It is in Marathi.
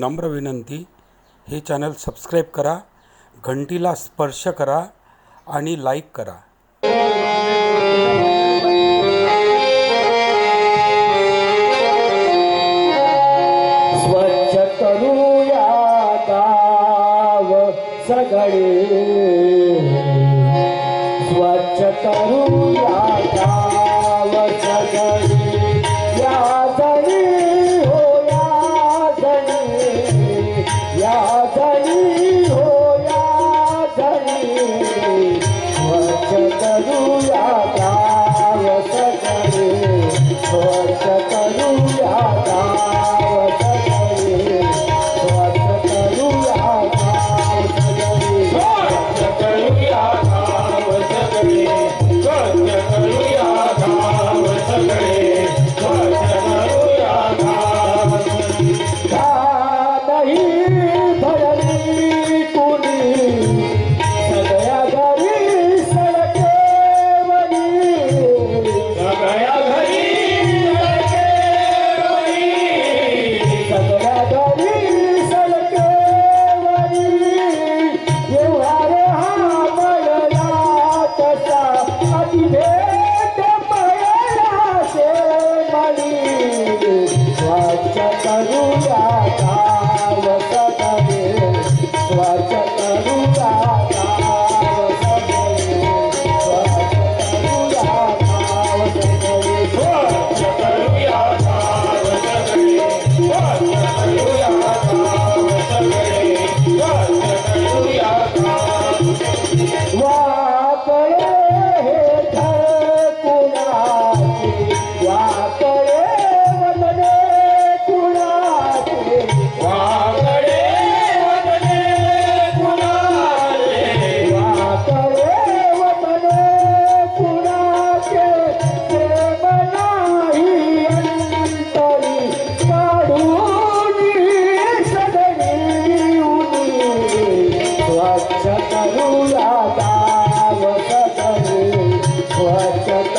नम्र विनंती हे चॅनल सबस्क्राईब करा घंटीला स्पर्श करा आणि लाईक करा. स्वच्छ करूया सगळे. स्वच्छ करू करूँगा। What